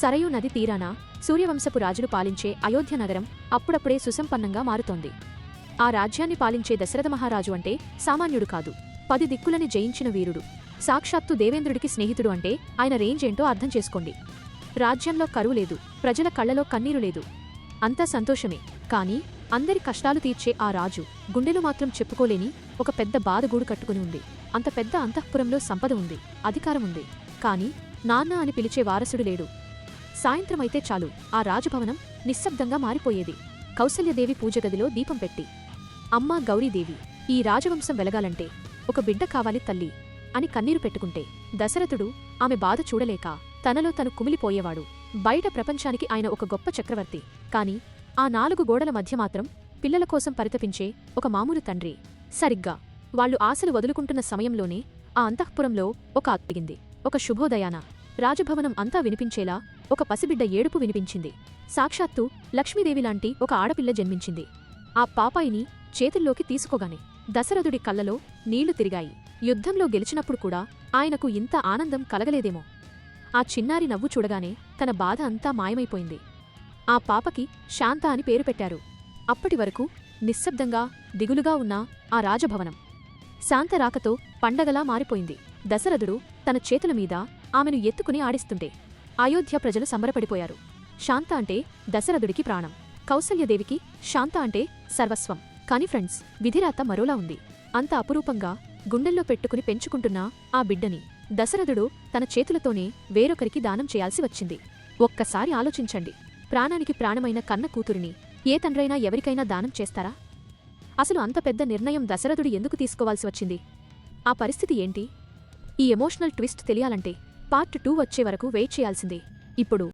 సరయూ నది తీరాన సూర్యవంశపు రాజులు పాలించే అయోధ్య నగరం అప్పుడప్పుడే సుసంపన్నంగా మారుతోంది. ఆ రాజ్యాన్ని పాలించే దశరథ మహారాజు అంటే సామాన్యుడు కాదు పది దిక్కులని జయించిన వీరుడు. సాక్షాత్తు దేవేంద్రుడికి స్నేహితుడు అంటే ఆయన రేంజ్ ఏంటో అర్థం చేసుకోండి. రాజ్యంలో కరువు లేదు ప్రజల కళ్ళలో కన్నీరు లేదు. అంతా సంతోషమే. కాని అందరి కష్టాలు తీర్చే ఆ రాజు గుండెలు మాత్రం చెప్పుకోలేని ఒక పెద్ద బాధగూడు కట్టుకుని ఉంది. అంత పెద్ద అంతఃపురంలో సంపద ఉంది అధికారం ఉంది. కాని నాన్న అని పిలిచే వారసుడు లేడు. సాయంత్రమైతే చాలు. ఆ రాజభవనం నిశ్శబ్దంగా మారిపోయేది. కౌసల్యదేవి పూజగదిలో దీపం పెట్టి అమ్మా గౌరీదేవి ఈ రాజవంశం వెలగాలంటే ఒక బిడ్డ కావాలి తల్లి అని కన్నీరు పెట్టుకుంటే దశరథుడు ఆమె బాధ చూడలేక తనలో తను కుమిలిపోయేవాడు. బయట ప్రపంచానికి ఆయన ఒక గొప్ప చక్రవర్తి. కాని ఆ నాలుగు గోడల మధ్య మాత్రం పిల్లల కోసం పరితపించే ఒక మామూలు తండ్రి. సరిగ్గా వాళ్ళు ఆశలు వదులుకుంటున్న సమయంలోనే ఆ అంతఃపురంలో ఒక అత్తిగింది ఒక శుభోదయాన రాజభవనం అంతా వినిపించేలా ఒక పసిబిడ్డ ఏడుపు వినిపించింది. సాక్షాత్తు లక్ష్మీదేవిలాంటి ఒక ఆడపిల్ల జన్మించింది. ఆ పాపాయిని చేతుల్లోకి తీసుకోగానే దశరథుడి కళ్ళలో నీళ్ళు తిరిగాయి. యుద్ధంలో గెలిచినప్పుడు కూడా ఆయనకు ఇంత ఆనందం కలగలేదేమో. ఆ చిన్నారి నవ్వు చూడగానే తన బాధ అంతా మాయమైపోయింది. ఆ పాపకి శాంత అని పేరు పెట్టారు. అప్పటి వరకు నిశ్శబ్దంగా దిగులుగా ఉన్న ఆ రాజభవనం. శాంత రాకతో పండగలా మారిపోయింది. దశరథుడు తన చేతుల మీద ఆమెను ఎత్తుకుని ఆడిస్తుంటే అయోధ్య ప్రజలు సంబరపడిపోయారు. శాంత అంటే దశరథుడికి ప్రాణం కౌసల్యదేవికి శాంత అంటే సర్వస్వం. కాని ఫ్రెండ్స్ విధిరాత మరోలా ఉంది. అంత అపురూపంగా గుండెల్లో పెట్టుకుని పెంచుకుంటున్న ఆ బిడ్డని దశరథుడు తన చేతులతోనే వేరొకరికి దానం చేయాల్సి వచ్చింది. ఒక్కసారి ఆలోచించండి ప్రాణానికి ప్రాణమైన కన్న కూతురిని ఏ తండ్రైనా ఎవరికైనా దానం చేస్తారా? అసలు అంత పెద్ద నిర్ణయం దశరథుడు ఎందుకు తీసుకోవాల్సి వచ్చింది? ఆ పరిస్థితి ఏంటి? ఈ ఎమోషనల్ ట్విస్ట్ తెలియాలంటే పార్ట్ టూ వచ్చే వరకు వెయిట్ చేయాల్సిందే. ఇప్పుడు